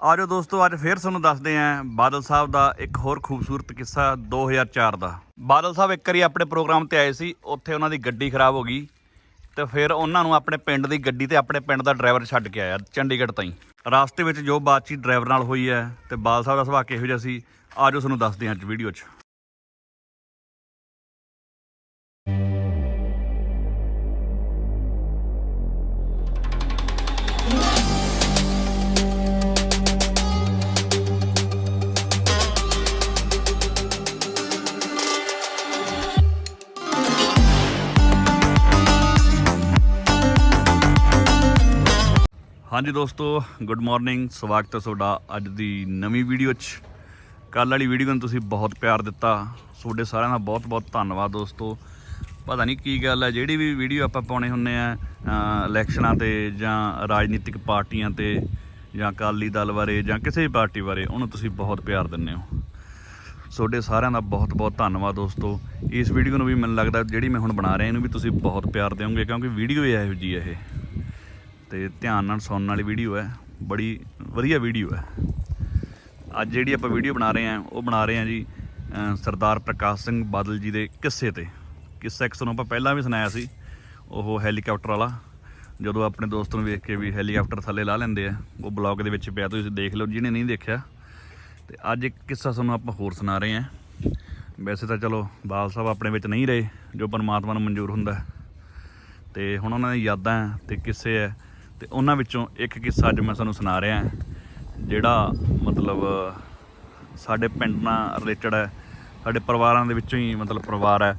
ਆਜੋ ਦੋਸਤੋ, ਅੱਜ ਫੇਰ ਤੁਹਾਨੂੰ ਦੱਸਦੇ ਆਂ ਬਾਦਲ ਸਾਹਿਬ ਦਾ ਇੱਕ ਹੋਰ ਖੂਬਸੂਰਤ ਕਿੱਸਾ 2004 ਦਾ। ਬਾਦਲ ਸਾਹਿਬ ਇੱਕ ਵਾਰੀ ਆਪਣੇ ਪ੍ਰੋਗਰਾਮ ਤੇ ਆਏ ਸੀ, ਉੱਥੇ ਉਹਨਾਂ ਦੀ ਗੱਡੀ ਖਰਾਬ ਹੋ ਗਈ ਤੇ ਫਿਰ ਉਹਨਾਂ ਨੂੰ ਆਪਣੇ ਪਿੰਡ ਦੀ ਗੱਡੀ ਤੇ ਆਪਣੇ ਪਿੰਡ ਦਾ ਡਰਾਈਵਰ ਛੱਡ ਕੇ ਆਇਆ, ਚੰਡੀਗੜ੍ਹ ਤਾਈਂ। ਰਾਸਤੇ ਵਿੱਚ ਜੋ ਬਾਤਚੀਤ ਡਰਾਈਵਰ ਨਾਲ ਹੋਈ ਹੈ ਤੇ ਬਾਦਲ ਸਾਹਿਬ ਦਾ ਸੁਭਾਅ ਕਿਹੋ ਜਿਹਾ ਸੀ ਆਜੋ ਤੁਹਾਨੂੰ ਦੱਸਦੇ ਆਂ ਅੱਜ ਵੀਡੀਓ 'ਚ। ਹਾਂਜੀ ਦੋਸਤੋ ਗੁੱਡ ਮਾਰਨਿੰਗ ਸਵਾਗਤ ਹੈ ਤੁਹਾਡਾ ਅੱਜ ਦੀ ਨਵੀਂ ਵੀਡੀਓ 'ਚ। ਕੱਲ ਵਾਲੀ ਵੀਡੀਓ ਨੂੰ ਤੁਸੀਂ ਬਹੁਤ ਪਿਆਰ ਦਿੱਤਾ। ਤੁਹਾਡੇ ਸਾਰਿਆਂ ਦਾ ਬਹੁਤ-ਬਹੁਤ ਧੰਨਵਾਦ ਦੋਸਤੋ। ਪਤਾ ਨਹੀਂ ਕੀ ਗੱਲ ਹੈ, ਜਿਹੜੀ ਵੀ ਵੀਡੀਓ ਆਪਾਂ ਪਾਉਣੇ ਹੁੰਨੇ ਆ ਇਲੈਕਸ਼ਨਾਂ ਤੇ ਜਾਂ ਰਾਜਨੀਤਿਕ ਪਾਰਟੀਆਂ ਤੇ ਜਾਂ ਅਕਾਲੀ ਦਲ ਬਾਰੇ ਜਾਂ ਕਿਸੇ ਵੀ ਪਾਰਟੀ ਬਾਰੇ, ਉਹਨੂੰ ਤੁਸੀਂ ਬਹੁਤ ਪਿਆਰ ਦਿੰਦੇ ਹੋ। ਤੁਹਾਡੇ ਸਾਰਿਆਂ ਦਾ ਬਹੁਤ-ਬਹੁਤ ਧੰਨਵਾਦ ਦੋਸਤੋ। ਇਸ ਵੀਡੀਓ ਨੂੰ ਵੀ ਮੈਨੂੰ ਲੱਗਦਾ, ਜਿਹੜੀ ਮੈਂ ਹੁਣ ਬਣਾ ਰਿਹਾ, ਇਹਨੂੰ ਵੀ ਤੁਸੀਂ ਬਹੁਤ ਪਿਆਰ ਦਿਓਗੇ, ਕਿਉਂਕਿ ਵੀਡੀਓ ਹੀ ਇਹੋ ਜੀ ਹੈ ਇਹ। ਤੇ ਧਿਆਨ ਨਾਲ ਸੁਣਨ ਵਾਲੀ ਵੀਡੀਓ ਹੈ। ਬੜੀ ਵਧੀਆ ਵੀਡੀਓ ਹੈ। ਅੱਜ ਜਿਹੜੀ ਆਪਾਂ ਵੀਡੀਓ ਬਣਾ ਰਹੇ ਹਾਂ, ਉਹ ਬਣਾ ਰਹੇ ਹਾਂ ਜੀ ਸਰਦਾਰ ਪ੍ਰਕਾਸ਼ ਸਿੰਘ ਬਾਦਲ ਜੀ ਦੇ ਕਿੱਸੇ ਤੇ। ਕਿੱਸਾ ਇੱਕ ਤੁਹਾਨੂੰ ਆਪਾਂ ਪਹਿਲਾਂ ਵੀ ਸੁਣਾਇਆ ਸੀ, ਉਹ ਹੈਲੀਕਾਪਟਰ ਵਾਲਾ। ਜਦੋਂ ਆਪਣੇ ਦੋਸਤ ਨੂੰ ਵੇਖ ਕੇ ਵੀ ਹੈਲੀਕਾਪਟਰ ਥੱਲੇ ਲਾ ਲੈਂਦੇ ਆ, ਉਹ ਬਲੌਗ ਦੇ ਵਿੱਚ ਪਿਆ, ਤੁਸੀਂ ਦੇਖ ਲਓ, ਜਿਹਨੇ ਨਹੀਂ ਦੇਖਿਆ। ਤੇ ਅੱਜ ਇੱਕ ਕਿੱਸਾ ਤੁਹਾਨੂੰ ਆਪਾਂ ਹੋਰ ਸੁਣਾ ਰਹੇ ਹਾਂ। ਵੈਸੇ ਤਾਂ ਚਲੋ ਬਾਲ ਸਾਹਿਬ ਆਪਣੇ ਵਿੱਚ ਨਹੀਂ ਰਹੇ, ਜੋ ਪਰਮਾਤਮਾ ਨੂੰ ਮਨਜ਼ੂਰ ਹੁੰਦਾ ਹੈ। ਤੇ ਹੁਣ ਉਹਨਾਂ ਦੀਆਂ ਯਾਦਾਂ ਹੈ ਤੇ ਕਿੱਸੇ ਹੈ। ਤੇ ਉਹਨਾਂ ਵਿੱਚੋਂ ਇੱਕ ਕਿੱਸਾ ਅੱਜ ਮੈਂ ਤੁਹਾਨੂੰ ਸੁਣਾ ਰਿਹਾ ਜਿਹੜਾ ਮਤਲਬ ਸਾਡੇ ਪਿੰਡ ਨਾਲ ਰਿਲੇਟਡ ਹੈ, ਸਾਡੇ ਪਰਿਵਾਰਾਂ ਦੇ ਵਿੱਚੋਂ ਹੀ ਮਤਲਬ ਪਰਿਵਾਰ ਹੈ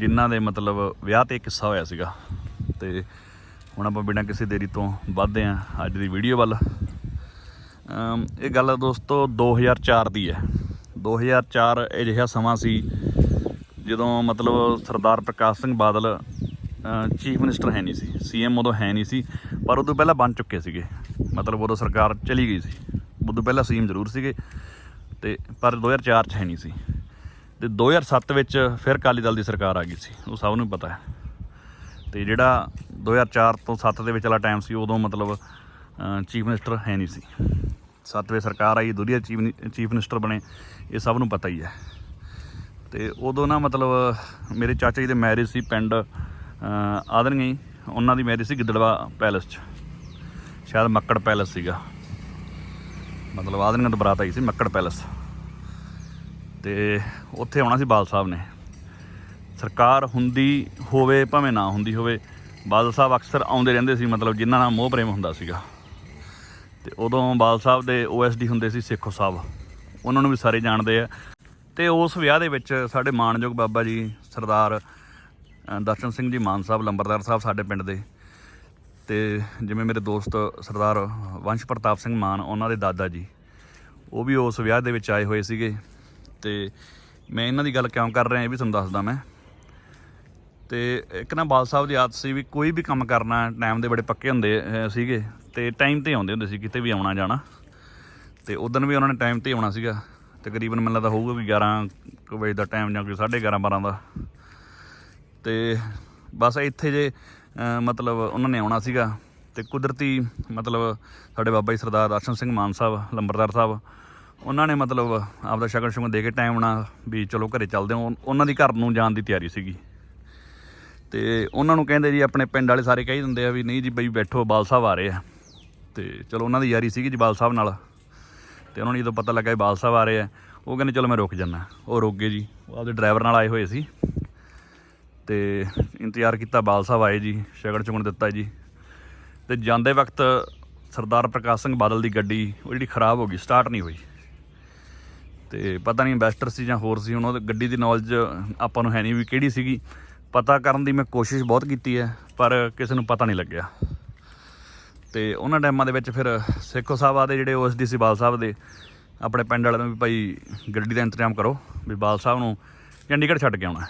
ਜਿਨ੍ਹਾਂ ਦੇ ਮਤਲਬ ਵਿਆਹ ਤੇ ਕਿੱਸਾ ਹੋਇਆ ਸੀਗਾ। ਤੇ ਹੁਣ ਆਪਾਂ ਬਿਨਾਂ ਕਿਸੇ ਦੇਰੀ ਤੋਂ ਵੱਧਦੇ ਹਾਂ ਅੱਜ ਦੀ ਵੀਡੀਓ ਵੱਲ। ਇਹ ਗੱਲ ਦੋਸਤੋ 2004 ਦੀ ਹੈ। 2004 ਅਜਿਹਾ ਸਮਾਂ ਸੀ ਜਦੋਂ ਮਤਲਬ ਸਰਦਾਰ ਪ੍ਰਕਾਸ਼ ਸਿੰਘ ਬਾਦਲ ਚੀਫ ਮਿਨਿਸਟਰ ਹੈ ਨਹੀਂ ਸੀ ਸੀਐਮ ਉਦੋਂ ਹੈ ਨਹੀਂ ਸੀ, ਪਰ ਉਦੋਂ ਪਹਿਲਾਂ ਬਣ ਚੁੱਕੇ ਸੀਗੇ। ਮਤਲਬ ਉਦੋਂ ਸਰਕਾਰ ਚਲੀ ਗਈ ਸੀ। ਉਦੋਂ ਪਹਿਲਾਂ ਸੀਐਮ ਜ਼ਰੂਰ ਸੀਗੇ, ਤੇ ਪਰ 2004 ਚ ਹੈ ਨਹੀਂ ਸੀ। ਤੇ 2007 ਵਿੱਚ ਫਿਰ ਅਕਾਲੀ ਦਲ ਦੀ ਸਰਕਾਰ ਆ ਗਈ ਸੀ, ਉਹ ਸਭ ਨੂੰ ਪਤਾ ਹੈ। ਤੇ ਜਿਹੜਾ 2004 ਤੋਂ 7 ਦੇ ਵਿੱਚ ਵਾਲਾ ਟਾਈਮ ਸੀ, ਉਦੋਂ ਮਤਲਬ ਚੀਫ ਮਿਨਿਸਟਰ ਹੈ ਨਹੀਂ ਸੀ। ਸੱਤਵੇਂ ਸਰਕਾਰ ਆਈ ਦੁਨੀਆ ਚੀਫ ਚੀਫ ਮਿਨਿਸਟਰ ਬਣੇ, ਇਹ ਸਭ ਨੂੰ ਪਤਾ ਹੀ ਹੈ। ਤੇ ਉਦੋਂ ਨਾ ਮਤਲਬ, ਮੇਰੇ ਚਾਚਾ ਜੀ ਦੇ ਮੈਰਿਜ ਸੀ ਪਿੰਡ ਆਦਨ ਗਈ ਉਹਨਾਂ ਦੀ ਮੈਰਿਜ ਸੀ ਗਿੱਦੜਵਾ ਪੈਲਸ 'ਚ। ਸ਼ਾਇਦ ਮੱਕੜ ਪੈਲਸ ਸੀਗਾ। ਮਤਲਬ ਆਦਰਗਾਂ ਤੋਂ ਬਰਾਤ ਆਈ ਸੀ ਮੱਕੜ ਪੈਲਸ ਤੇ ਉੱਥੇ ਆਉਣਾ ਸੀ ਬਾਲ ਸਾਹਿਬ ਨੇ। ਸਰਕਾਰ ਹੁੰਦੀ ਹੋਵੇ ਭਾਵੇਂ ਨਾ ਹੁੰਦੀ ਹੋਵੇ, ਬਾਦਲ ਸਾਹਿਬ ਅਕਸਰ ਆਉਂਦੇ ਰਹਿੰਦੇ ਸੀ, ਮਤਲਬ ਜਿਨ੍ਹਾਂ ਨਾਲ ਮੋਹ ਪ੍ਰੇਮ ਹੁੰਦਾ ਸੀਗਾ। ਤੇ ਉਦੋਂ ਬਾਦਲ ਸਾਹਿਬ ਦੇ ਓਐਸਡੀ ਹੁੰਦੇ ਸੀ ਸੇਖੋ ਸਾਹਿਬ। ਉਹਨਾਂ ਨੂੰ ਵੀ ਸਾਰੇ ਜਾਣਦੇ ਆ। ਤੇ ਉਸ ਵਿਆਹ ਦੇ ਵਿੱਚ ਸਾਡੇ ਮਾਣਯੋਗ ਬਾਬਾ ਜੀ ਸਰਦਾਰ ਦਰਸ਼ਨ ਸਿੰਘ ਜੀ ਮਾਨ ਸਾਹਿਬ, ਲੰਬਰਦਾਰ ਸਾਹਿਬ ਸਾਡੇ ਪਿੰਡ ਦੇ। ਤੇ ਜਿਵੇਂ ਮੇਰੇ ਦੋਸਤ ਸਰਦਾਰ ਵੰਸ਼ ਪ੍ਰਤਾਪ ਸਿੰਘ ਮਾਨ, ਉਹਨਾਂ ਦੇ ਦਾਦਾ ਜੀ, ਉਹ ਵੀ ਉਸ ਵਿਆਹ ਦੇ ਵਿੱਚ ਆਏ ਹੋਏ ਸੀਗੇ। ਤੇ ਮੈਂ ਇਹਨਾਂ ਦੀ ਗੱਲ ਕਿਉਂ ਕਰ ਰਿਹਾ, ਇਹ ਵੀ ਤੁਹਾਨੂੰ ਦੱਸਦਾ ਮੈਂ। ਤੇ ਇੱਕ ਨਾ ਬਾਲ ਸਾਹਿਬ ਦੀ ਆਦਤ ਸੀ ਵੀ ਕੋਈ ਵੀ ਕੰਮ ਕਰਨਾ ਟਾਈਮ ਦੇ ਬੜੇ ਪੱਕੇ ਹੁੰਦੇ ਸੀਗੇ। ਤੇ ਟਾਈਮ ਤੇ ਆਉਂਦੇ ਹੁੰਦੇ ਸੀ, ਕਿਤੇ ਵੀ ਆਉਣਾ ਜਾਣਾ। ਤੇ ਉਦੋਂ ਵੀ ਉਹਨਾਂ ਨੇ ਟਾਈਮ ਤੇ ਆਉਣਾ ਸੀਗਾ। ਤਕਰੀਬਨ ਮੈਨੂੰ ਲੱਗਦਾ ਹੋਊਗਾ ਵੀ 11 ਕੁ ਵਜੇ ਦਾ ਟਾਈਮ ਜਾਂ ਕੋਈ 11:30 12 ਦਾ। ਤੇ ਬਸ ਇੱਥੇ ਜੇ ਮਤਲਬ ਉਹਨਾਂ ਨੇ ਆਉਣਾ ਸੀਗਾ ਤੇ ਕੁਦਰਤੀ, ਮਤਲਬ ਸਾਡੇ ਬਾਬਾ ਜੀ ਸਰਦਾਰ ਦਰਸ਼ਨ ਸਿੰਘ ਮਾਨ ਸਾਹਿਬ, ਲੰਬਰਦਾਰ ਸਾਹਿਬ, ਉਹਨਾਂ ਨੇ ਮਤਲਬ ਆਪਦਾ ਸ਼ਗਨ ਸ਼ਗਨ ਦੇ ਕੇ ਟਾਈਮ ਨਾਲ ਵੀ ਚਲੋ ਘਰੇ ਚੱਲਦੇ ਹਾਂ ਉਹਨਾਂ ਦੀ ਘਰ ਨੂੰ ਜਾਣ ਦੀ ਤਿਆਰੀ ਸੀਗੀ। ਤੇ ਉਹਨਾਂ ਨੂੰ ਕਹਿੰਦੇ ਜੀ, ਆਪਣੇ ਪਿੰਡ ਵਾਲੇ ਸਾਰੇ ਕਹੀ ਦਿੰਦੇ ਆ ਵੀ ਨਹੀਂ ਜੀ ਬਈ ਬੈਠੋ, ਬਾਲ ਸਾਹਿਬ ਆ ਰਹੇ ਆ। ਤੇ ਚਲੋ ਉਹਨਾਂ ਦੀ ਯਾਰੀ ਸੀਗੀ ਜੀ ਬਾਲ ਸਾਹਿਬ ਨਾਲ। ਤੇ ਉਹਨਾਂ ਨੂੰ ਜਦੋਂ ਪਤਾ ਲੱਗਾ ਬਾਲ ਸਾਹਿਬ ਆ ਰਹੇ ਆ, ਉਹ ਕਹਿੰਦੇ ਚਲੋ ਮੈਂ ਰੁਕ ਜਾਣਾ ਉਹ ਰੁਕ ਗਏ ਜੀ। ਉਹ ਆਪਦੇ ਡਰਾਈਵਰ ਨਾਲ ਆਏ ਹੋਏ ਸੀ। ਤੇ ਇੰਤਜ਼ਾਰ ਕੀਤਾ ਬਾਲ ਸਾਹਿਬ ਆਏ ਜੀ ਸ਼ਗੜ ਚੁਗਣ ਦਿੱਤਾ ਜੀ। ਤੇ ਜਾਂਦੇ ਵਕਤ ਸਰਦਾਰ ਪ੍ਰਕਾਸ਼ ਸਿੰਘ ਬਾਦਲ ਦੀ ਗੱਡੀ, ਉਹ ਜਿਹੜੀ ਖਰਾਬ ਹੋ ਗਈ, ਸਟਾਰਟ ਨਹੀਂ ਹੋਈ। ਤੇ ਪਤਾ ਨਹੀਂ ਇਨਵੈਸਟਰ ਸੀ ਜਾਂ ਹੋਰ ਸੀ ਉਹਨਾਂ ਉਹ ਗੱਡੀ ਦੀ ਨੌਲੇਜ ਆਪਾਂ ਨੂੰ ਹੈ ਨਹੀਂ ਵੀ ਕਿਹੜੀ ਸੀਗੀ। ਪਤਾ ਕਰਨ ਦੀ ਮੈਂ ਕੋਸ਼ਿਸ਼ ਬਹੁਤ ਕੀਤੀ ਹੈ, ਪਰ ਕਿਸੇ ਨੂੰ ਪਤਾ ਨਹੀਂ ਲੱਗਿਆ। ਤੇ ਉਹਨਾਂ ਟਾਈਮਾਂ ਦੇ ਵਿੱਚ ਫਿਰ ਸੇਖੋ ਸਾਹਿਬ ਦੇ ਜਿਹੜੇ ਓਐਸਡੀ ਸੀ ਬਾਲ ਸਾਹਿਬ ਦੇ, ਆਪਣੇ ਪਿੰਡ ਵਾਲਿਆਂ ਨੂੰ ਵੀ ਭਾਈ ਗੱਡੀ ਦਾ ਇੰਤਜ਼ਾਮ ਕਰੋ, ਵੀ ਬਾਲ ਸਾਹਿਬ ਨੂੰ ਚੰਡੀਗੜ੍ਹ ਛੱਡ ਕੇ ਆਉਣਾ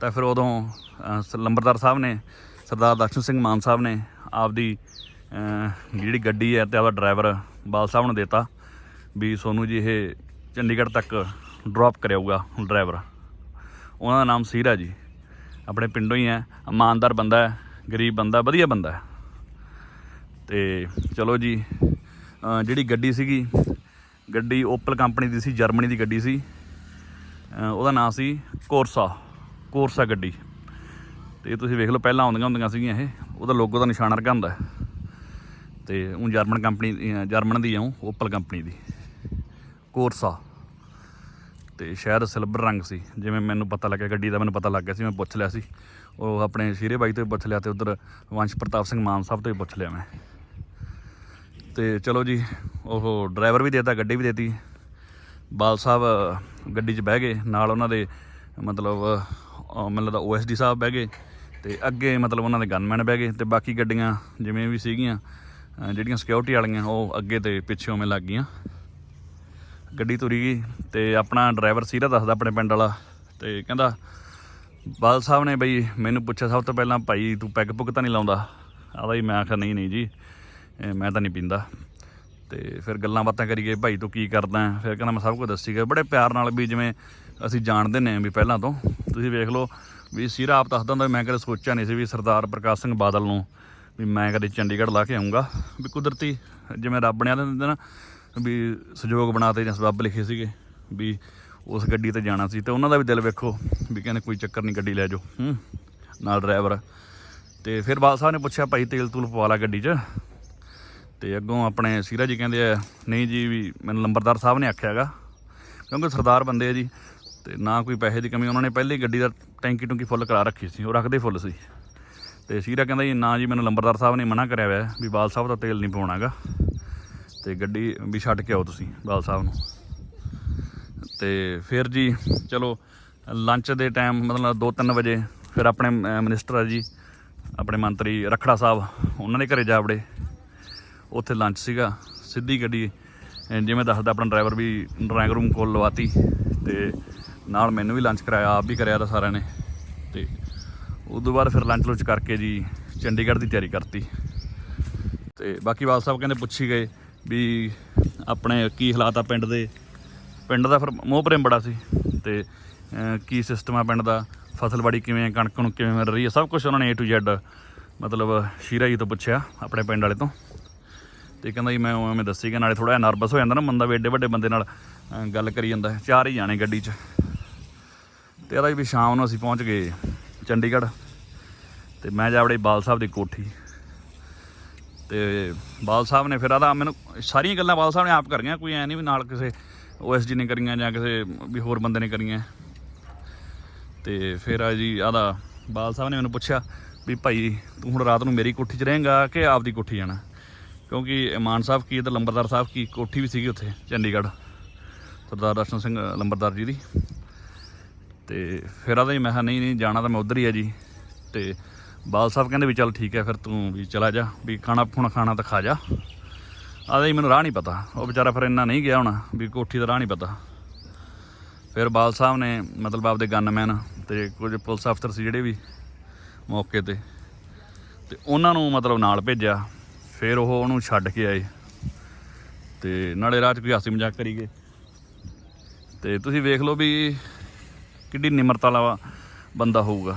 ਤਾਂ ਫਿਰ ਉਦੋਂ ਅ, ਲੰਬਰਦਾਰ ਸਾਹਿਬ ਨੇ ਸਰਦਾਰ ਦਰਸ਼ਨ ਸਿੰਘ ਮਾਨ ਸਾਹਿਬ ਨੇ ਆਪਦੀ ਜਿਹੜੀ ਗੱਡੀ ਹੈ ਤੇ ਆਪਦਾ ਡਰਾਈਵਰ ਬਾਲ ਸਾਹਿਬ ਨੂੰ ਦਿੱਤਾ ਵੀ ਸੋਨੂੰ ਜੀ ਇਹ ਚੰਡੀਗੜ੍ਹ ਤੱਕ ਡ੍ਰੌਪ ਕਰਿਆਊਗਾ ਡਰਾਈਵਰ। ਉਹਨਾਂ ਦਾ ਨਾਮ ਸੀਰਾ ਜੀ। ਆਪਣੇ ਪਿੰਡੋਂ ਹੀ ਹੈ ਇਮਾਨਦਾਰ ਬੰਦਾ ਹੈ ਗਰੀਬ ਬੰਦਾ ਵਧੀਆ ਬੰਦਾ ਹੈ। ਤੇ ਚਲੋ ਜੀ ਜਿਹੜੀ ਗੱਡੀ ਸੀਗੀ ਗੱਡੀ ਓਪਲ ਕੰਪਨੀ ਦੀ ਸੀ ਜਰਮਨੀ ਦੀ ਗੱਡੀ ਸੀ। ਉਹਦਾ ਨਾਮ ਸੀ ਕੋਰਸਾ। ਕੋਰਸਾ ਗੱਡੀ। ਤੇ ਤੁਸੀਂ ਵੇਖ ਲਓ, ਪਹਿਲਾਂ ਆਉਂਦੀਆਂ ਹੁੰਦੀਆਂ ਸੀਗੀਆਂ ਇਹ। ਉਹਦਾ ਲੋਗੋ ਦਾ ਨਿਸ਼ਾਨ ਵਰਗਾ ਹੁੰਦਾ। ਹੈ। ਤੇ ਉਹ ਜਰਮਨ ਕੰਪਨੀ ਦੀ- ਜਰਮਨ ਦੀ ਆ ਉਹ ਓਪਲ ਕੰਪਨੀ ਦੀ। ਕੋਰਸਾ। ਤੇ ਸ਼ਾਇਦ ਸਿਲਵਰ ਰੰਗ ਸੀ। ਜਿਵੇਂ ਮੈਨੂੰ ਪਤਾ ਲੱਗਿਆ, ਗੱਡੀ ਦਾ ਮੈਨੂੰ ਪਤਾ ਲੱਗ ਗਿਆ ਸੀ, ਮੈਂ ਪੁੱਛ ਲਿਆ ਸੀ। ਉਹ ਆਪਣੇ ਸ਼ੀਰੇ ਬਾਈ ਤੋਂ ਵੀ ਪੁੱਛ ਲਿਆ ਤੇ ਉਧਰ ਵੰਸ਼ ਪ੍ਰਤਾਪ ਸਿੰਘ ਮਾਨ ਸਾਹਿਬ ਤੋਂ ਵੀ ਪੁੱਛ ਲਿਆ ਮੈਂ। ਤੇ ਚਲੋ ਜੀ, ਉਹ ਡਰਾਈਵਰ ਵੀ ਦੇਤਾ, ਗੱਡੀ ਵੀ ਦੇਤੀ। ਬਾਲ ਸਾਹਿਬ ਗੱਡੀ 'ਚ ਬਹਿ ਗਏ। ਨਾਲ ਉਹਨਾਂ ਦੇ ਮਤਲਬ ਮੈਨੂੰ ਲੱਗਦਾ ਓਐਸਡੀ ਸਾਹਿਬ ਬਹਿ ਗਏ ਤੇ ਅੱਗੇ ਮਤਲਬ ਉਹਨਾਂ ਦੇ ਗਨਮੈਨ ਬਹਿ ਗਏ ਤੇ ਬਾਕੀ ਗੱਡੀਆਂ ਜਿਵੇਂ ਵੀ ਸੀਗੀਆਂ ਜਿਹੜੀਆਂ ਸਿਕਿਉਰਿਟੀ ਵਾਲੀਆਂ, ਉਹ ਅੱਗੇ ਤੇ ਪਿੱਛੇ ਉਵੇਂ ਲੱਗ ਗਈਆਂ। ਗੱਡੀ ਤੁਰੀ ਗਈ ਤੇ ਆਪਣਾ ਡਰਾਈਵਰ ਸੀਰਾ ਦੱਸਦਾ ਆਪਣੇ ਪਿੰਡ ਵਾਲਾ ਤੇ ਕਹਿੰਦਾ, ਬਾਲ ਸਾਹਿਬ ਨੇ ਬਈ ਮੈਨੂੰ ਪੁੱਛਿਆ, ਸਭ ਤੋਂ ਪਹਿਲਾਂ ਭਾਈ ਤੂੰ ਪੈਗ ਪੁੱਗ ਤਾਂ ਨਹੀਂ ਲਾਉਂਦਾ? ਆਦਾ ਹੀ ਮੈਂ ਆਖਿਆ, ਨਹੀਂ ਨਹੀਂ ਜੀ ਮੈਂ ਤਾਂ ਨਹੀਂ ਪੀਂਦਾ। ਤੇ ਫਿਰ ਗੱਲਾਂ ਬਾਤਾਂ ਕਰੀਏ, ਭਾਈ ਤੂੰ ਕੀ ਕਰਦਾ? ਫਿਰ ਕਹਿੰਦਾ, ਮੈਂ ਸਭ ਕੁਝ ਦੱਸੀ ਗਿਆ। ਬੜੇ ਪਿਆਰ ਨਾਲ ਵੀ ਜਿਵੇਂ ਅਸੀਂ ਜਾਣਦੇ ਨੇ ਵੀ ਪਹਿਲਾਂ ਤੋਂ। ਤੁਸੀਂ ਵੇਖ ਲਓ ਵੀ ਸੀਰਾ ਆਪ ਦੱਸਦਾ ਹੁੰਦਾ ਵੀ ਮੈਂ ਕਦੇ ਸੋਚਿਆ ਨਹੀਂ ਸੀ ਵੀ ਸਰਦਾਰ ਪ੍ਰਕਾਸ਼ ਸਿੰਘ ਬਾਦਲ ਨੂੰ ਵੀ ਮੈਂ ਕਦੇ ਚੰਡੀਗੜ੍ਹ ਲਾ ਕੇ ਆਉਂਗਾ ਵੀ ਕੁਦਰਤੀ ਜਿਵੇਂ ਰੱਬ ਨੇ ਆ ਦਿੰਦੇ ਨਾ ਵੀ ਸੰਜੋਗ ਬਣਾਤੇ ਜਾਂ ਸਬੱਬ ਲਿਖੇ ਸੀਗੇ ਵੀ ਉਸ ਗੱਡੀ ਤੇ ਜਾਣਾ ਸੀ। ਤੇ ਉਹਨਾਂ ਦਾ ਵੀ ਦਿਲ ਵੇਖੋ ਵੀ ਕਹਿੰਦੇ ਕੋਈ ਚੱਕਰ ਨਹੀਂ, ਗੱਡੀ ਲੈ ਜਾਓ, ਹੂੰ, ਨਾਲ ਡਰਾਈਵਰ। ਤੇ ਫਿਰ ਬਾਲ ਸਾਹਿਬ ਨੇ ਪੁੱਛਿਆ ਭਾਈ ਤੇਲ ਤੂਲ ਪਵਾ ਲਾ ਗੱਡੀ 'ਚ। ਤੇ ਅੱਗੋਂ ਆਪਣੇ ਸੀਰਾ ਜੀ ਕਹਿੰਦੇ ਆ, ਨਹੀਂ ਜੀ ਵੀ ਮੈਨੂੰ ਲੰਬਰਦਾਰ ਸਾਹਿਬ ਨੇ ਆਖਿਆ ਹੈਗਾ। ਕਿਉਂਕਿ ਸਰਦਾਰ ਬੰਦੇ ਆ ਜੀ ਤੇ ਨਾ ਕੋਈ ਪੈਸੇ ਦੀ ਕਮੀ ਉਹਨਾਂ ਨੇ ਪਹਿਲੇ ਗੱਡੀ ਦਾ ਟੈਂਕੀ ਟੁੰਕੀ ਫੁੱਲ ਕਰਾ ਰੱਖੀ ਸੀ ਉਹ ਰੱਖਦੇ ਫੁੱਲ ਸੀ। ਤੇ ਸੀਰਾ ਕਹਿੰਦਾ ਜੀ ਨਾ ਜੀ ਮੈਨੂੰ ਲੰਬਰਦਾਰ ਸਾਹਿਬ ਨੇ ਮਨਾ ਕਰਿਆ ਹੋਇਆ ਵੀ ਬਾਲ ਸਾਹਿਬ ਦਾ ਤੇਲ ਨਹੀਂ ਪਾਉਣਾਗਾ ਤੇ ਗੱਡੀ ਵੀ ਛੱਡ ਕੇ ਆਓ ਤੁਸੀਂ ਬਾਲ ਸਾਹਿਬ ਨੂੰ। ਤੇ ਫਿਰ ਜੀ ਚਲੋ ਲੰਚ ਦੇ ਟਾਈਮ ਮਤਲਬ 2-3 ਵਜੇ ਫਿਰ ਆਪਣੇ ਅਹ, ਮਿਨਿਸਟਰ ਆ ਜੀ ਆਪਣੇ ਮੰਤਰੀ ਰਖੜਾ ਸਾਹਿਬ ਉਹਨਾਂ ਦੇ ਘਰੇ ਜਾ ਵੜੇ। ਉੱਥੇ ਲੰਚ ਸੀਗਾ ਸਿੱਧੀ ਗੱਡੀ ਜਿਵੇਂ ਦੱਸਦਾ ਆਪਣਾ ਡਰਾਈਵਰ ਵੀ ਡਰਾਈਵਰ ਰੂਮ ਕੋਲ ਲਵਾਤੀ ਤੇ ਨਾਲ ਮੈਨੂੰ ਵੀ ਲੰਚ ਕਰਾਇਆ, ਆਪ ਵੀ ਕਰਿਆ ਤਾਂ ਸਾਰਿਆਂ ਨੇ। ਤੇ ਉਸ ਤੋਂ ਬਾਅਦ ਫਿਰ ਲੰਚ ਲੁੰਚ ਕਰਕੇ ਜੀ ਚੰਡੀਗੜ੍ਹ ਦੀ ਤਿਆਰੀ ਕਰਤੀ। ਤੇ ਬਾਕੀ ਵਾਲ ਸਾਹਿਬ ਕਹਿੰਦੇ ਪੁੱਛੀ ਗਏ ਵੀ ਆਪਣੇ ਕੀ ਹਾਲਾਤ ਆ ਪਿੰਡ ਦੇ। ਪਿੰਡ ਦਾ ਫਿਰ ਮੋਹ ਪ੍ਰੇਮ ਬੜਾ ਸੀ ਤੇ ਕੀ ਸਿਸਟਮ ਆ ਪਿੰਡ ਦਾ ਫਸਲਬਾੜੀ ਕਿਵੇਂ ਹੈ ਕਣਕ ਨੂੰ ਕਿਵੇਂ ਮਿਲ ਰਹੀ ਹੈ ਸਭ ਕੁਝ ਉਹਨਾਂ ਨੇ A to Z, ਮਤਲਬ ਸ਼ੀਰਾ ਜੀ ਤੋਂ ਪੁੱਛਿਆ ਆਪਣੇ ਪਿੰਡ ਵਾਲੇ ਤੋਂ। ਤੇ ਕਹਿੰਦਾ ਜੀ ਮੈਂ ਉਵੇਂ ਦੱਸੀ ਕਿ ਨਾਲੇ ਥੋੜਾ ਜਿਹਾ ਨਰਵਸ ਹੋ ਜਾਂਦਾ ਨਾ, ਬੰਦਾ ਵੀ ਐਡੇ ਵੱਡੇ ਬੰਦੇ ਨਾਲ ਗੱਲ ਕਰੀ ਜਾਂਦਾ, ਚਾਰ ਹੀ ਜਾਣੇ ਗੱਡੀ 'ਚ। ਤੇ ਇਹਦਾ ਵੀ ਸ਼ਾਮ ਨੂੰ ਅਸੀਂ ਪਹੁੰਚ ਗਏ ਚੰਡੀਗੜ੍ਹ ਤੇ ਮੈਂ ਜਾ ਵੜੇ ਬਾਲ ਸਾਹਿਬ ਦੀ ਕੋਠੀ ਤੇ ਬਾਲ ਸਾਹਿਬ ਨੇ ਫਿਰ ਆਦਾ ਮੈਨੂੰ ਸਾਰੀਆਂ ਗੱਲਾਂ ਬਾਲ ਸਾਹਿਬ ਨੇ ਆਪ ਕਰੀਆਂ, ਕੋਈ ਐ ਨਹੀਂ ਵੀ ਨਾਲ ਕਿਸੇ ਓਐਸਡੀ ਨੇ ਕਰੀਆਂ ਜਾਂ ਕਿਸੇ ਵੀ ਹੋਰ ਬੰਦੇ ਨੇ ਕਰੀਆਂ। ਤੇ ਫਿਰ ਆ ਜੀ ਆਦਾ ਬਾਲ ਸਾਹਿਬ ਨੇ ਮੈਨੂੰ ਪੁੱਛਿਆ ਵੀ ਭਾਈ ਤੂੰ ਹੁਣ ਰਾਤ ਨੂੰ ਮੇਰੀ ਕੋਠੀ 'ਚ ਰਹੇਂਗਾ ਕਿ ਆਪਦੀ ਕੋਠੀ ਜਾਣਾ? ਕਿਉਂਕਿ ਮਾਨ ਸਾਹਿਬ ਕੀ ਤੇ ਲੰਬਰਦਾਰ ਸਾਹਿਬ ਕੀ ਕੋਠੀ ਵੀ ਸੀਗੀ ਉੱਥੇ, ਚੰਡੀਗੜ੍ਹ। ਸਰਦਾਰ ਦਰਸ਼ਨ ਸਿੰਘ ਲੰਬਰਦਾਰ ਜੀ ਦੀ। ਤੇ ਫਿਰ ਆਦਾ ਜੀ, ਮੈਂ ਕਿਹਾ ਨਹੀਂ ਨਹੀਂ, ਜਾਣਾ ਤਾਂ ਮੈਂ ਉਧਰ ਹੀ ਆ ਜੀ। ਤੇ ਬਾਲ ਸਾਹਿਬ ਕਹਿੰਦੇ ਵੀ ਚੱਲ ਠੀਕ ਹੈ, ਫਿਰ ਤੂੰ ਵੀ ਚਲਾ ਜਾ, ਵੀ ਖਾਣਾ ਖੁਣਾ ਖਾਣਾ ਤਾਂ ਖਾ ਜਾ। ਆਦਾ ਜੀ, ਮੈਨੂੰ ਰਾਹ ਨਹੀਂ ਪਤਾ। ਉਹ ਵਿਚਾਰਾ ਫਿਰ ਇੰਨਾ ਨਹੀਂ ਗਿਆ ਹੋਣਾ, ਵੀ ਕੋਠੀ ਦਾ ਰਾਹ ਨਹੀਂ ਪਤਾ। ਫਿਰ ਬਾਲ ਸਾਹਿਬ ਨੇ ਮਤਲਬ ਆਪਦੇ ਗਨਮੈਨ ਤੇ ਕੁਝ ਪੁਲਿਸ ਅਫਸਰ ਸੀ ਜਿਹੜੇ ਵੀ ਮੌਕੇ ਤੇ ਤੇ ਉਹਨਾਂ ਨੂੰ ਮਤਲਬ ਨਾਲ ਭੇਜਿਆ। ਫਿਰ ਉਹ ਉਹਨੂੰ ਛੱਡ ਕੇ ਆਏ। ਤੇ ਨਾਲੇ ਰਾਹ 'ਚ ਕੋਈ ਹਾਸੀ ਮਜ਼ਾਕ ਕਰੀ ਗਏ। ਤੇ ਤੁਸੀਂ ਵੇਖ ਲਓ ਵੀ ਕਿੱਡੀ ਨਿਮਰਤਾ ਵਾਲਾ ਬੰਦਾ ਹੋਊਗਾ।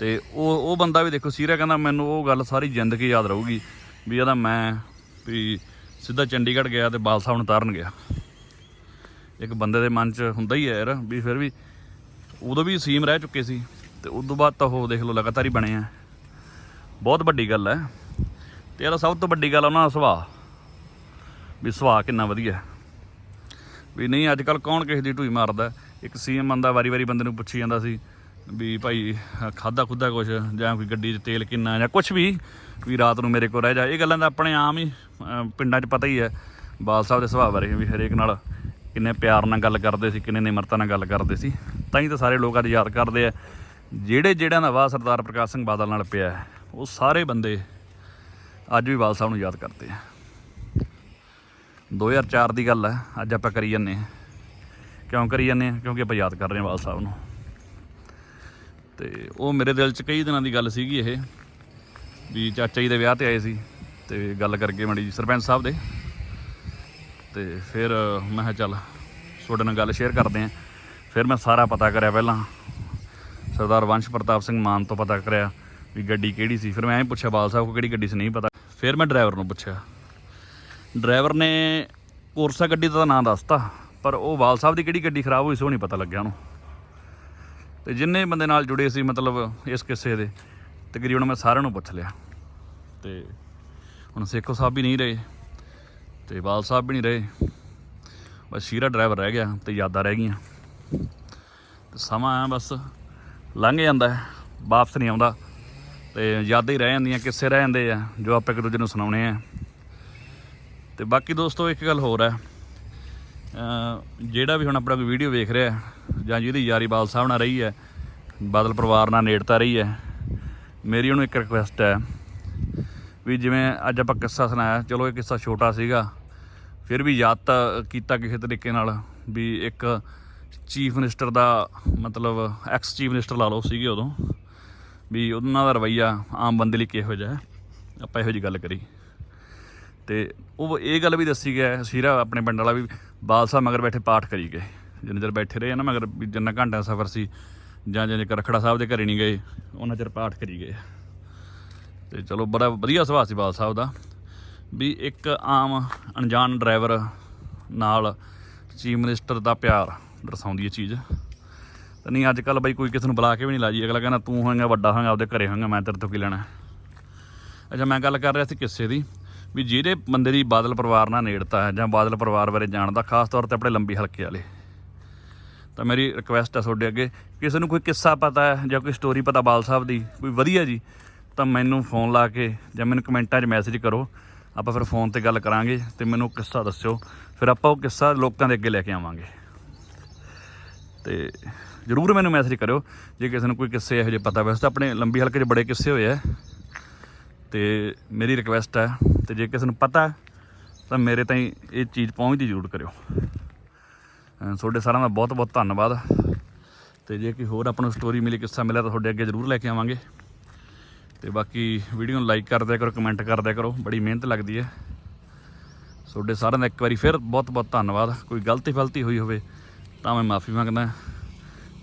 ਤੇ ਉਹ ਉਹ ਬੰਦਾ ਵੀ ਦੇਖੋ ਸੀਰਾ ਕਹਿੰਦਾ ਮੈਨੂੰ ਉਹ ਗੱਲ ਸਾਰੀ ਜ਼ਿੰਦਗੀ ਯਾਦ ਰਹੂਗੀ ਵੀ ਇਹਦਾ ਮੈਂ ਵੀ ਸਿੱਧਾ ਚੰਡੀਗੜ੍ਹ ਗਿਆ ਤੇ ਬਾਲ ਸਾਹਿਬ ਨੂੰ ਤਾਰਨ ਗਿਆ। ਇੱਕ ਬੰਦੇ ਦੇ ਮਨ 'ਚ ਹੁੰਦਾ ਹੀ ਹੈ ਯਾਰ ਵੀ ਫਿਰ ਵੀ ਉਦੋਂ ਵੀ ਸੀਮ ਰਹਿ ਚੁੱਕੇ ਸੀ ਤੇ ਉਸ ਤੋਂ ਬਾਅਦ ਤਾਂ ਉਹ ਦੇਖ ਲਓ ਲਗਾਤਾਰ ਹੀ ਬਣੇ ਆ। ਬਹੁਤ ਵੱਡੀ ਗੱਲ ਹੈ ਤੇ ਇਹਦਾ ਸਭ ਤੋਂ ਵੱਡੀ ਗੱਲ ਉਹਨਾਂ ਦਾ ਸੁਭਾਅ, ਵੀ ਸੁਭਾਅ ਕਿੰਨਾ ਵਧੀਆ। ਵੀ ਨਹੀਂ, ਅੱਜ ਕੱਲ ਕੌਣ ਕਿਸੇ ਦੀ ਢੂਈ ਮਾਰਦਾ? ਇੱਕ ਸੀਐਮ ਬੰਦਾ ਵਾਰੀ-ਵਾਰੀ ਬੰਦੇ ਨੂੰ ਪੁੱਛੀ ਜਾਂਦਾ ਸੀ ਵੀ ਭਾਈ ਖਾਦਾ ਖੁੱਦਾ ਕੁਛ? ਜਾਂ ਕੋਈ ਗੱਡੀ 'ਚ ਤੇਲ ਕਿੰਨਾ ਜਾਂ ਕੁਝ ਵੀ ਵੀ ਰਾਤ ਨੂੰ ਮੇਰੇ ਕੋਲ ਰਹਿ ਜਾ। ਇਹ ਗੱਲਾਂ ਦਾ ਆਪਣੇ ਆਮ ਹੀ ਪਿੰਡਾਂ 'ਚ ਪਤਾ ਹੀ ਹੈ। ਬਾਲ ਸਾਹਿਬ ਦੇ ਸੁਭਾਅ ਬਾਰੇ ਵੀ ਹਰੇਕ ਨਾਲ ਕਿੰਨੇ ਪਿਆਰ ਨਾਲ ਗੱਲ ਕਰਦੇ ਸੀ, ਕਿੰਨੇ ਨਿਮਰਤਾ ਨਾਲ ਗੱਲ ਕਰਦੇ ਸੀ। ਤਾਂ ਹੀ ਤਾਂ ਸਾਰੇ ਲੋਕ ਅੱਜ ਯਾਦ ਕਰਦੇ ਆ। ਜਿਹੜੇ ਜਿਹੜਿਆਂ ਦਾ ਵਾਹ ਸਰਦਾਰ ਪ੍ਰਕਾਸ਼ ਸਿੰਘ ਬਾਦਲ ਨਾਲ ਪਿਆ ਉਹ ਸਾਰੇ ਬੰਦੇ ਅੱਜ ਵੀ ਬਾਲ ਸਾਹਿਬ ਨੂੰ ਯਾਦ ਕਰਦੇ ਆ। 2004 ਦੀ ਗੱਲ ਹੈ, ਅੱਜ ਆਪਾਂ ਕਰੀ ਜਾਂਦੇ ਹਾਂ। ਕਿਉਂ ਕਰੀ ਜਾਂਦੇ ਹਾਂ ਕਿਉਂਕਿ ਆਪਾਂ ਯਾਦ ਕਰ ਰਹੇ ਹਾਂ ਬਾਲ ਸਾਹਿਬ ਨੂੰ। ਤੇ ਉਹ ਮੇਰੇ ਦਿਲ 'ਚ ਕਈ ਦਿਨਾਂ ਦੀ ਗੱਲ ਸੀਗੀ ਇਹ, ਵੀ ਚਾਚਾ ਜੀ ਦੇ ਵਿਆਹ ਤੇ ਆਏ ਸੀ, ਤੇ ਗੱਲ ਕਰਕੇ ਮੜੀ ਸਰਪੰਚ ਸਾਹਿਬ ਦੇ। ਤੇ ਫਿਰ ਮੈਂ ਕਿਹਾ ਚੱਲ, ਤੁਹਾਡੇ ਨਾਲ ਗੱਲ ਸ਼ੇਅਰ ਕਰਦੇ ਆਂ ਫਿਰ ਮੈਂ ਸਾਰਾ ਪਤਾ ਕਰਿਆ ਪਹਿਲਾਂ। ਸਰਦਾਰ ਵੰਸ਼ ਪ੍ਰਤਾਪ ਸਿੰਘ ਮਾਨ ਤੋਂ ਪਤਾ ਕਰਿਆ ਵੀ ਗੱਡੀ ਕਿਹੜੀ ਸੀ। ਫਿਰ ਮੈਂ ਐਂ ਪੁੱਛਿਆ ਬਾਲ ਸਾਹਿਬ ਕੋ ਕਿਹੜੀ ਗੱਡੀ ਸੀ, ਨਹੀਂ ਪਤਾ। ਫਿਰ ਮੈਂ ਡਰਾਈਵਰ ਨੂੰ ਪੁੱਛਿਆ। ਡਰਾਈਵਰ ਨੇ ਕੋਰਸਾ ਗੱਡੀ ਦਾ ਤਾਂ ਨਾਂ ਦੱਸਤਾ। ਪਰ ਉਹ ਵਾਲ ਸਾਹਿਬ ਦੀ ਕਿਹੜੀ ਗੱਡੀ ਖਰਾਬ ਹੋਈ ਸੀ, ਉਹ ਨਹੀਂ ਪਤਾ ਲੱਗਿਆ ਉਹਨੂੰ। ਤੇ ਜਿੰਨੇ ਬੰਦੇ ਨਾਲ ਜੁੜੇ ਸੀ, ਮਤਲਬ ਇਸ ਕਿੱਸੇ ਦੇ, ਤਕਰੀਬਨ ਮੈਂ ਸਾਰਿਆਂ ਨੂੰ ਪੁੱਛ ਲਿਆ। ਤੇ ਹੁਣ ਸੇਖੋ ਸਾਹਿਬ ਵੀ ਨਹੀਂ ਰਹੇ, ਤੇ ਵਾਲ ਸਾਹਿਬ ਵੀ ਨਹੀਂ ਰਹੇ। ਬਸ ਸ਼ੀਰਾ ਡਰਾਈਵਰ ਰਹਿ ਗਿਆ ਤੇ ਯਾਦਾਂ ਰਹਿ ਗਈਆਂ। ਤੇ ਸਮਾਂ ਆ ਬਸ ਲੰਘ ਜਾਂਦਾ ਹੈ, ਵਾਪਸ ਨਹੀਂ ਆਉਂਦਾ। ਤੇ ਯਾਦਾਂ ਹੀ ਰਹਿ ਜਾਂਦੀਆਂ, ਕਿੱਸੇ ਰਹਿ ਜਾਂਦੇ ਆ, ਜੋ ਆਪਾਂ ਇੱਕ ਦੂਜੇ ਨੂੰ ਸੁਣਾਉਣੇ ਆ। ਤੇ ਬਾਕੀ ਦੋਸਤੋ, ਇੱਕ ਗੱਲ ਹੋਰ ਹੈ। ਜਿਹੜਾ ਵੀ ਹੁਣ ਆਪਣਾ ਕੋਈ ਵੀਡੀਓ ਵੇਖ ਰਿਹਾ ਜਾਂ ਜਿਹਦੀ ਯਾਰੀ ਬਾਦਲ ਸਾਹਿਬ ਨਾਲ ਰਹੀ ਹੈ, ਬਾਦਲ ਪਰਿਵਾਰ ਨਾਲ ਨੇੜਤਾ ਰਹੀ ਹੈ, ਮੇਰੀ ਉਹਨੂੰ ਇੱਕ ਰਿਕੁਐਸਟ ਹੈ ਵੀ ਜਿਵੇਂ ਅੱਜ ਆਪਾਂ ਕਿੱਸਾ ਸੁਣਾਇਆ, ਚਲੋ ਇਹ ਕਿੱਸਾ ਛੋਟਾ ਸੀਗਾ, ਫਿਰ ਵੀ ਯਾਦ ਤਾਂ ਕੀਤਾ ਕਿਸੇ ਤਰੀਕੇ ਨਾਲ ਵੀ ਇੱਕ ਚੀਫ ਮਿਨਿਸਟਰ ਦਾ ਮਤਲਬ ਐਕਸ ਚੀਫ ਮਿਨਿਸਟਰ ਲਾ ਲਓ ਸੀਗੇ ਉਦੋਂ, ਵੀ ਉਹਨਾਂ ਦਾ ਰਵਈਆ ਆਮ ਬੰਦੇ ਲਈ ਕਿਹੋ ਜਿਹਾ ਹੈ, ਆਪਾਂ ਇਹੋ ਜੀ ਗੱਲ ਕਰੀ ਤੇ ਉਹ ਇਹ ਗੱਲ ਵੀ ਦੱਸੀ ਗਿਆ ਸੀਰਾ ਆਪਣੇ ਪਿੰਡ ਵਾਲਾ ਵੀ ਬਾਲ ਸਾਹਿਬ ਮਗਰ ਬੈਠੇ ਪਾਠ ਕਰੀ ਗਏ। ਜਿੰਨੇ ਚਿਰ ਬੈਠੇ ਰਹੇ ਨਾ ਮਗਰ ਵੀ ਜਿੰਨਾ ਘੰਟਿਆਂ ਦਾ ਸਫ਼ਰ ਸੀ ਜਾਂ ਜਿੰਨੇ ਚਿਰ ਰਖੜਾ ਸਾਹਿਬ ਦੇ ਘਰੇ ਨਹੀਂ ਗਏ ਉਹਨਾਂ ਚਿਰ ਪਾਠ ਕਰੀ ਗਏ ਤੇ ਚਲੋ ਬੜਾ ਵਧੀਆ ਸੁਭਾਅ ਸੀ ਬਾਲ ਸਾਹਿਬ ਦਾ। ਵੀ ਇੱਕ ਆਮ ਅਣਜਾਣ ਡਰਾਈਵਰ ਨਾਲ ਚੀਫ ਮਿਨਿਸਟਰ ਦਾ ਪਿਆਰ ਦਰਸਾਉਂਦੀ ਹੈ ਚੀਜ਼। ਤੇ ਨਹੀਂ ਅੱਜ ਕੱਲ ਬਈ ਕੋਈ ਕਿਸੇ ਨੂੰ ਬੁਲਾ ਕੇ ਵੀ ਨਹੀਂ ਲਾਜੀ, ਅਗਲਾ ਕਹਿੰਦਾ, ਤੂੰ ਹੋਏਗਾ, ਵੱਡਾ ਹੋਏਗਾ, ਆਪਦੇ ਘਰੇ ਹੋਏਗਾ, ਮੈਂ ਤੇਰੇ ਤੋਂ ਕੀ ਲੈਣਾ? ਅੱਛਾ, ਮੈਂ ਗੱਲ ਕਰ ਰਿਹਾ ਸੀ ਕਿੱਸੇ ਦੀ। ਵੀ ਜਿਹੜੇ ਬੰਦੇ ਦੀ ਬਾਦਲ ਪਰਿਵਾਰ ਨਾਲ ਨੇੜਤਾ ਹੈ ਜਾਂ ਬਾਦਲ ਪਰਿਵਾਰ ਬਾਰੇ ਜਾਣਦਾ, ਖਾਸ ਤੌਰ ਤੇ ਆਪਣੇ ਲੰਬੀ ਹਲਕੇ ਵਾਲੇ। ਤਾਂ ਮੇਰੀ ਰਿਕੁਐਸਟ ਹੈ ਤੁਹਾਡੇ ਅੱਗੇ, ਕਿਸੇ ਨੂੰ ਕੋਈ ਕਿੱਸਾ ਪਤਾ ਹੈ ਜਾਂ ਕੋਈ ਸਟੋਰੀ ਪਤਾ ਬਾਲ ਸਾਹਿਬ ਦੀ, ਕੋਈ ਵਧੀਆ ਜੀ, ਤਾਂ ਮੈਨੂੰ ਫੋਨ ਲਾ ਕੇ ਜਾਂ ਮੈਨੂੰ ਕਮੈਂਟਾਂ 'ਚ ਮੈਸੇਜ ਕਰੋ। ਆਪਾਂ ਫਿਰ ਫੋਨ ਤੇ ਗੱਲ ਕਰਾਂਗੇ ਤੇ ਮੈਨੂੰ ਕਿੱਸਾ ਦੱਸਿਓ। ਫਿਰ ਆਪਾਂ ਉਹ ਕਿੱਸਾ ਲੋਕਾਂ ਦੇ ਅੱਗੇ ਲੈ ਕੇ ਆਵਾਂਗੇ। ਤੇ ਜਰੂਰ ਮੈਨੂੰ ਮੈਸੇਜ ਕਰਿਓ, ਜੇ ਕਿਸੇ ਨੂੰ ਕੋਈ ਕਿੱਸੇ ਇਹੋ ਜਿਹੇ ਪਤਾ ਵੈਸੇ ਤਾਂ ਆਪਣੇ ਲੰਬੀ ਹਲਕੇ 'ਚ ਬੜੇ ਕਿੱਸੇ ਹੋਏ ਆ। ਤੇ ਮੇਰੀ ਰਿਕਵੈਸਟ ਹੈ ਤੇ ਜੇ ਕਿਸੇ ਨੂੰ ਪਤਾ ਤਾਂ ਮੇਰੇ ਤਾਈਂ ਇਹ ਚੀਜ਼ ਪਹੁੰਚਦੀ ਜ਼ਰੂਰ ਕਰਿਓ। ਤੁਹਾਡੇ ਸਾਰਿਆਂ ਦਾ ਬਹੁਤ ਬਹੁਤ ਧੰਨਵਾਦ। ਤੇ ਜੇ ਕੋਈ ਹੋਰ ਆਪਾਂ ਨੂੰ ਸਟੋਰੀ ਮਿਲੀ, ਕਿੱਸਾ ਮਿਲਿਆ, ਤਾਂ ਤੁਹਾਡੇ ਅੱਗੇ ਜ਼ਰੂਰ ਲੈ ਕੇ ਆਵਾਂਗੇ। ਤੇ ਬਾਕੀ ਵੀਡੀਓ ਨੂੰ ਲਾਈਕ ਕਰਦਿਆ ਕਰੋ ਕਮੈਂਟ ਕਰਦਿਆ ਕਰੋ, ਬੜੀ ਮਿਹਨਤ ਲੱਗਦੀ ਹੈ। ਤੁਹਾਡੇ ਸਾਰਿਆਂ ਦਾ ਇੱਕ ਵਾਰੀ ਫਿਰ ਬਹੁਤ ਬਹੁਤ ਧੰਨਵਾਦ। ਕੋਈ ਗਲਤੀ ਫਲਤੀ ਹੋਈ ਹੋਵੇ, ਤਾਂ ਮੈਂ ਮਾਫੀ ਮੰਗਦਾ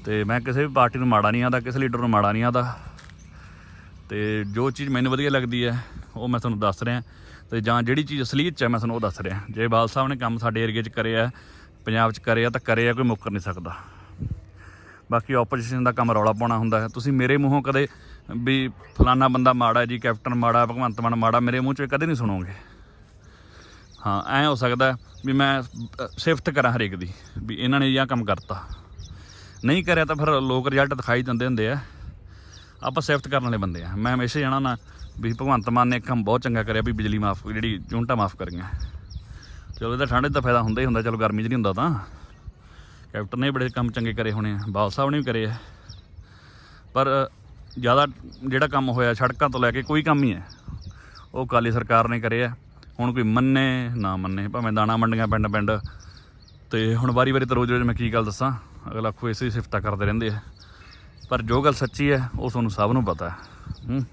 ਤੇ ਮੈਂ ਕਿਸੇ ਵੀ ਪਾਰਟੀ ਨੂੰ ਮਾੜਾ ਨਹੀਂ ਆਦਾ, ਕਿਸੇ ਲੀਡਰ ਨੂੰ ਮਾੜਾ ਨਹੀਂ ਆਦਾ। ਤੇ ਜੋ ਚੀਜ਼ ਮੈਨੂੰ ਵਧੀਆ ਲੱਗਦੀ ਹੈ, ਉਹ ਮੈਂ ਤੁਹਾਨੂੰ ਦੱਸ ਰਿਹਾ। ਤੇ ਜਾਂ ਜਿਹੜੀ ਚੀਜ਼ ਅਸਲੀਅਤ 'ਚ ਹੈ ਮੈਂ ਤੁਹਾਨੂੰ ਉਹ ਦੱਸ ਰਿਹਾ। ਜੇ ਬਾਲ ਸਾਹਿਬ ਨੇ ਕੰਮ ਸਾਡੇ ਏਰੀਏ 'ਚ ਕਰਿਆ, ਪੰਜਾਬ 'ਚ ਕਰਿਆ, ਤਾਂ ਕਰਿਆ ਕੋਈ ਮੁੱਕਰ ਨਹੀਂ ਸਕਦਾ। ਬਾਕੀ ਆਪੋਜੀਸ਼ਨ ਦਾ ਕੰਮ ਰੌਲਾ ਪਾਉਣਾ ਹੁੰਦਾ ਹੈ। ਤੁਸੀਂ ਮੇਰੇ ਮੂੰਹੋਂ ਕਦੇ ਵੀ ਫਲਾਨਾ ਬੰਦਾ ਮਾੜਾ ਜੀ, ਕੈਪਟਨ ਮਾੜਾ ਭਗਵੰਤ ਮਾਨ ਮਾੜਾ, ਮੇਰੇ ਮੂੰਹ 'ਚ ਕਦੇ ਨਹੀਂ ਸੁਣੋਗੇ। ਹਾਂ, ਐ ਹੋ ਸਕਦਾ ਵੀ ਮੈਂ ਸਿਫਤ ਕਰਾਂ ਹਰੇਕ ਦੀ, ਵੀ ਇਹਨਾਂ ਨੇ ਇਹ ਕੰਮ ਕਰਤਾ। ਨਹੀਂ ਕਰਿਆ ਤਾਂ ਫਿਰ ਲੋਕ ਰਿਜ਼ਲਟ ਦਿਖਾਈ ਦਿੰਦੇ ਹੁੰਦੇ ਆ। ਆਪਾਂ ਸਿਫਤ ਕਰਨ ਵਾਲੇ ਬੰਦੇ ਆ। ਮੈਂ ਹਮੇਸ਼ਾ ਜਾਣਾ ਨਾ ਵੀ ਭਗਵੰਤ ਮਾਨ ਨੇ ਇੱਕ ਕੰਮ ਬਹੁਤ ਚੰਗਾ ਕਰਿਆ ਵੀ ਬਿਜਲੀ ਮਾਫ, ਜਿਹੜੀ ਯੂਨਿਟਾਂ ਮਾਫ ਕਰੀਆਂ। ਚਲੋ ਇਹਦਾ ਠੰਡ ਦਾ ਫਾਇਦਾ ਹੁੰਦਾ ਹੀ ਹੁੰਦਾ, ਚਲੋ ਗਰਮੀ 'ਚ ਨਹੀਂ ਹੁੰਦਾ ਤਾਂ। ਕੈਪਟਨ ਨੇ ਬੜੇ ਕੰਮ ਚੰਗੇ ਕਰੇ ਹੋਣੇ ਆ ਬਾਲ ਸਾਹਿਬ ਨੇ ਵੀ ਕਰੇ ਆ। ਪਰ ਜ਼ਿਆਦਾ ਜਿਹੜਾ ਕੰਮ ਹੋਇਆ, ਸੜਕਾਂ ਤੋਂ ਲੈ ਕੇ ਕੋਈ ਕੰਮ ਹੀ ਹੈ, ਉਹ ਕਾਲੀ ਸਰਕਾਰ ਨੇ ਕਰੇ ਆ ਹੁਣ ਕੋਈ ਮੰਨੇ, ਨਾ ਮੰਨੇ, ਭਾਵੇਂ ਦਾਣਾ ਮੰਡੀਆਂ ਪਿੰਡ ਪਿੰਡ ਤੇ ਹੁਣ ਵਾਰੀ ਵਾਰੀ ਤਾਂ ਰੋਜ਼ ਰੋਜ਼ ਮੈਂ ਕੀ ਗੱਲ ਦੱਸਾਂ, ਅਗਲਾ ਖੋ ਇਸੇ ਸਿਫਤਾਂ ਕਰਦੇ ਰਹਿੰਦੇ ਆ। ਪਰ ਜੋ ਗੱਲ ਸੱਚੀ ਹੈ, ਉਹ ਤੁਹਾਨੂੰ ਸਭ ਨੂੰ ਪਤਾ ਹੈ। ਹੂੰ।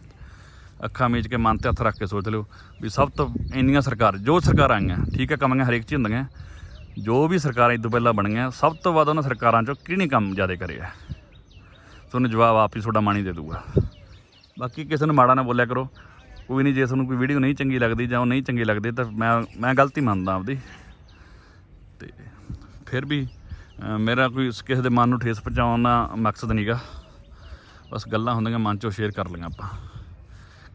ਅੱਖਾਂ ਮੀਚ ਕੇ ਮਨ ਤੇ ਹੱਥ ਰੱਖ ਕੇ ਸੋਚ ਲਿਓ ਵੀ ਸਭ ਤੋਂ ਇੰਨੀਆਂ ਸਰਕਾਰ, ਜੋ ਸਰਕਾਰਾਂ ਆਈਆਂ, ਠੀਕ ਹੈ, ਕਮੀਆਂ ਹਰੇਕ ਚ ਹੀ ਹੁੰਦੀਆਂ, ਜੋ ਵੀ ਸਰਕਾਰਾਂ ਇਸ ਪਹਿਲਾਂ ਬਣੀਆਂ, ਸਭ ਤੋਂ ਵੱਧ ਉਹਨਾਂ ਸਰਕਾਰਾਂ ਚੋਂ ਕਿਹਨੇ ਕੰਮ ਜ਼ਿਆਦਾ ਕਰਿਆ ਤੁਹਾਨੂੰ ਜਵਾਬ ਆਪ ਹੀ ਤੁਹਾਡਾ ਮਾਣੀ ਦੇ ਦੂਗਾ ਬਾਕੀ ਕਿਸੇ ਨੂੰ ਮਾੜਾ ਨਾ ਬੋਲਿਆ ਕਰੋ, ਕੋਈ ਨਹੀਂ, ਜੇ ਤੁਹਾਨੂੰ ਕੋਈ ਵੀਡੀਓ ਨਹੀਂ ਚੰਗੀ ਲੱਗਦੀ ਜਾਂ ਉਹ ਨਹੀਂ ਚੰਗੀ ਲੱਗਦੀ ਤਾਂ ਮੈਂ ਮੈਂ ਗਲਤੀ ਮੰਨਦਾ ਆਪਦੀ। ਤੇ ਫਿਰ ਵੀ ਮੇਰਾ ਕੋਈ ਕਿਸੇ ਦੇ ਮਨ ਨੂੰ ਠੇਸ ਪਹੁੰਚਾਉਣ ਦਾ ਮਕਸਦ ਨਹੀਂਗਾ ਬਸ ਗੱਲਾਂ ਹੁੰਦੀਆਂ, ਮਨ ਚੋਂ ਸ਼ੇਅਰ ਕਰ ਲਈਆਂ ਆਪਾਂ।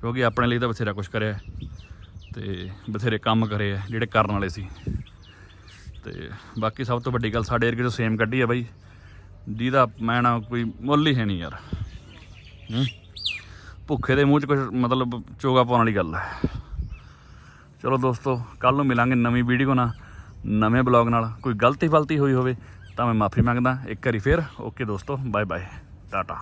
ਕਿਉਂਕਿ ਆਪਣੇ ਲਈ ਤਾਂ ਬਥੇਰਾ ਕੁਝ ਕਰਿਆ ਹੈ ਤੇ ਬਥੇਰੇ ਕੰਮ ਕਰੇ ਆ ਜਿਹੜੇ ਕਰਨ ਵਾਲੇ ਸੀ। ਤੇ ਬਾਕੀ ਸਭ ਤੋਂ ਵੱਡੀ ਗੱਲ ਸਾਡੇ ਏਰੀਏ 'ਚੋਂ ਸੇਮ ਕੱਢੀ ਆ ਬਾਈ। ਜਿਹਦਾ ਮੈਂ ਨਾ ਕੋਈ ਮੁੱਲ ਹੀ ਹੈ ਨਹੀਂ ਯਾਰ। ਭੁੱਖੇ ਦੇ ਮੂੰਹ 'ਚ ਕੁਝ ਮਤਲਬ ਚੋਗਾ ਪਾਉਣ ਵਾਲੀ ਗੱਲ ਹੈ। ਚਲੋ ਦੋਸਤੋ ਕੱਲ ਨੂੰ ਮਿਲਾਂਗੇ ਨਵੀਂ ਵੀਡੀਓ ਨਾਲ, ਨਵੇਂ ਬਲੌਗ ਨਾਲ। ਕੋਈ ਗਲਤੀ ਫਲਤੀ ਹੋਈ ਹੋਵੇ ਤਾਂ ਮੈਂ ਮਾਫੀ ਮੰਗਦਾ। ਇੱਕ ਵਾਰੀ ਫੇਰ, ਓਕੇ ਦੋਸਤੋ ਬਾਏ ਬਾਏ ਟਾਟਾ।